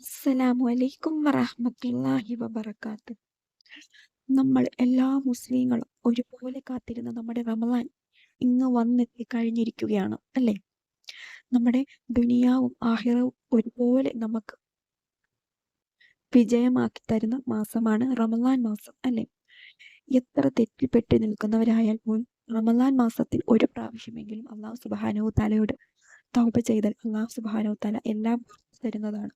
അസ്സലാമു അലൈക്കും വറഹമത്തല്ലാഹി വബർക്കാത്ത് നമ്മൾ എല്ലാ മുസ്ലിങ്ങളും ഒരുപോലെ കാത്തിരുന്ന നമ്മുടെ റമലാൻ ഇന്ന് വന്നെത്തി കഴിഞ്ഞിരിക്കുകയാണ് അല്ലേ? നമ്മുടെ ദുനിയാവും ആഹിറവും ഒരുപോലെ നമുക്ക് വിജയമാക്കി തരുന്ന മാസമാണ് റമലാൻ മാസം അല്ലേ? എത്ര തെറ്റിൽപ്പെട്ട് നിൽക്കുന്നവരായാൽ പോലും റമലാൻ മാസത്തിൽ ഒരു പ്രാവശ്യമെങ്കിലും അള്ളാഹു സുബാനോ തലയോട് തൗപ ചെയ്താൽ അള്ളാഹു സുബാനോ തല എല്ലാം തരുന്നതാണ്.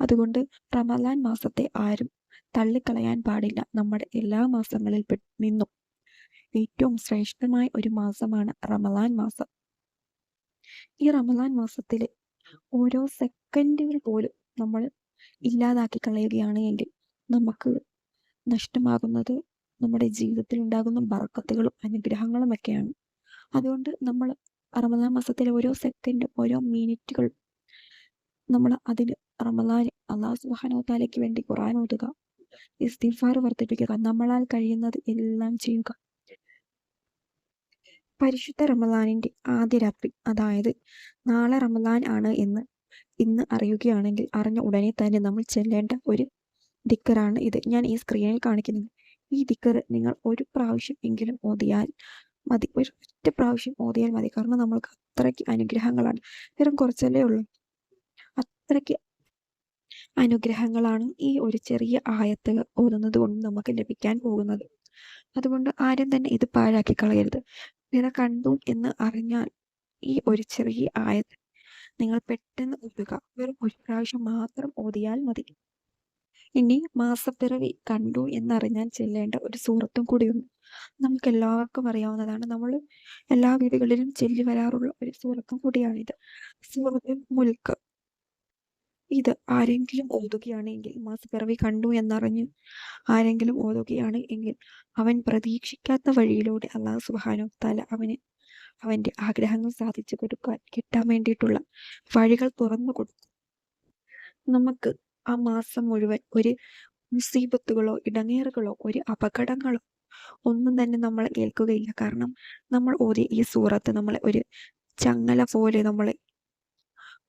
അതുകൊണ്ട് റമലാൻ മാസത്തെ ആരും തള്ളിക്കളയാൻ പാടില്ല. നമ്മുടെ എല്ലാ മാസങ്ങളിൽ നിന്നും ഏറ്റവും ശ്രേഷ്ഠമായ ഒരു മാസമാണ് റമലാൻ മാസം. ഈ റമലാൻ മാസത്തിലെ ഓരോ സെക്കൻഡുകൾ പോലും നമ്മൾ ഇല്ലാതാക്കി കളയുകയാണ് എങ്കിൽ നമുക്ക് നഷ്ടമാകുന്നത് നമ്മുടെ ജീവിതത്തിൽ ഉണ്ടാകുന്ന ബർക്കത്തുകളും അനുഗ്രഹങ്ങളും ഒക്കെയാണ്. അതുകൊണ്ട് നമ്മൾ റമദാൻ മാസത്തിലെ ഓരോ സെക്കൻഡും ഓരോ മിനിറ്റുകൾ നമ്മൾ അതിന് റമദാൻ അള്ളാഹു സുബ്ഹാനഹു തആലയ്ക്ക് വേണ്ടി ഖുറാൻ ഓതുക ഇസ്തിഫാർ വർദ്ധിപ്പിക്കുക നമ്മളാൽ കഴിയുന്നത് എല്ലാം ചെയ്യുക. പരിശുദ്ധ റമലാനിന്റെ ആദ്യ രാത്രി അതായത് നാളെ റമലാൻ ആണ് എന്ന് ഇന്ന് അറിയുകയാണെങ്കിൽ അറിഞ്ഞ ഉടനെ തന്നെ നമ്മൾ ചെല്ലേണ്ട ഒരു ദിക്കറാണ് ഇത്. ഞാൻ ഈ സ്ക്രീനിൽ കാണിക്കുന്നത്. ഈ ദിക്കർ നിങ്ങൾ ഒരു പ്രാവശ്യം എങ്കിലും ഓതിയാൽ മതി. ഒരു ഒറ്റ പ്രാവശ്യം ഓതിയാൽ മതി. കാരണം നമ്മൾക്ക് അത്രയ്ക്ക് അനുഗ്രഹങ്ങളാണ്. വെറും കുറച്ചല്ലേ ഉള്ളൂ. അത്രയ്ക്ക് അനുഗ്രഹങ്ങളാണ് ഈ ഒരു ചെറിയ ആയത്ത് ഓതുന്നത് കൊണ്ട് നമുക്ക് ലഭിക്കാൻ പോകുന്നത്. അതുകൊണ്ട് ആരും തന്നെ ഇത് പാഴാക്കി കളയരുത്. പിറ കണ്ടു എന്ന് അറിഞ്ഞാൽ ഈ ഒരു ചെറിയ ആയത്ത് നിങ്ങൾ പെട്ടെന്ന് ഓതുക. വെറും ഒരു പ്രാവശ്യം മാത്രം ഓതിയാൽ മതി. ഇനി മാസപ്പിറവി കണ്ടു എന്നറിഞ്ഞാൽ ചെല്ലേണ്ട ഒരു സുഹൃത്തും കൂടിയുണ്ട്. നമുക്ക് എല്ലാവർക്കും അറിയാവുന്നതാണ്. നമ്മൾ എല്ലാ വീടുകളിലും ചെല്ലി വരാറുള്ള ഒരു സുഹൃത്തും കൂടിയാണിത്. സുഹൃത്തും മുൽക്ക്. ഇത് ആരെങ്കിലും ഓതുകയാണെങ്കിൽ മാസപ്പിറവി കണ്ടു എന്നറിഞ്ഞ് ആരെങ്കിലും ഓതുകയാണ് എങ്കിൽ അവൻ പ്രതീക്ഷിക്കാത്ത വഴിയിലൂടെ അള്ളാഹു സുബാനോ തല അവന് അവന്റെ ആഗ്രഹങ്ങൾ സാധിച്ചു കൊടുക്കാൻ കിട്ടാൻ വേണ്ടിയിട്ടുള്ള വഴികൾ തുറന്നു കൊടുക്കും നമുക്ക് ആ മാസം മുഴുവൻ ഒരു മുസീബത്തുകളോ ഇടങ്ങേറുകളോ ഒരു അപകടങ്ങളോ ഒന്നും തന്നെ നമ്മൾ ഏൽക്കുകയില്ല. കാരണം നമ്മൾ ഓതിയ ഈ സൂറത്ത് നമ്മളെ ഒരു ചങ്ങല പോലെ നമ്മളെ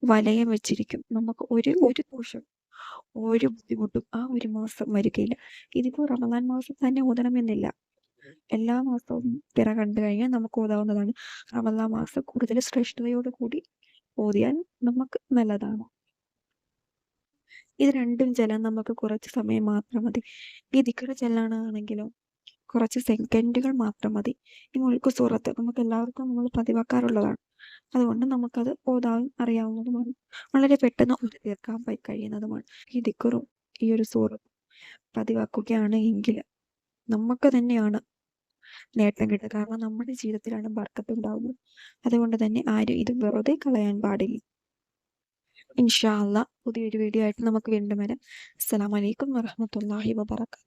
വലയം വെച്ചിരിക്കും. നമുക്ക് ഒരു ഒരു ദോഷം ഒരു ബുദ്ധിമുട്ടും ആ ഒരു മാസം വരികയില്ല. ഇതിപ്പോ റമദാൻ മാസം തന്നെ ഓതണമെന്നില്ല. എല്ലാ മാസവും പിറ കണ്ടു കഴിഞ്ഞാൽ നമുക്ക് ഓതാവുന്നതാണ്. റമദാൻ മാസം കൂടുതൽ ശ്രേഷ്ഠതയോട് കൂടി ഓതിയാൽ നമുക്ക് നല്ലതാണ്. ഇത് രണ്ടും ചെല്ലാൻ നമുക്ക് കുറച്ച് സമയം മാത്രം മതി. ഈ ദിക്കറ് കുറച്ച് സെക്കൻഡുകൾ മാത്രം മതി. ഈ മുഴുക്ക് സൂറത്ത് നമുക്ക് എല്ലാവർക്കും നമ്മൾ പതിവാക്കാറുള്ളതാണ്. അതുകൊണ്ട് നമുക്കത് ഓതാൻ അറിയാവുന്നതുമാണ്. വളരെ പെട്ടെന്ന് ഒരു തീർക്കാൻ പോയി കഴിയുന്നതുമാണ്. ഈ ദിക്കുറും ഈ ഒരു സൂറും പതിവാക്കുകയാണ് എങ്കിൽ നമുക്ക് തന്നെയാണ് നേട്ടം കിട്ടുക. കാരണം നമ്മുടെ ജീവിതത്തിലാണ് ബർക്കത്ത് ഉണ്ടാവുന്നത് അതുകൊണ്ട് തന്നെ ആരും ഇത് വെറുതെ കളയാൻ പാടില്ല. ഇൻഷാല്ല പുതിയൊരു വീഡിയോ ആയിട്ട് നമുക്ക് വീണ്ടും വരാം. അസ്സലാമലൈക്കും വറഹമത്തല്ലാഹി വബർക്കാത്തു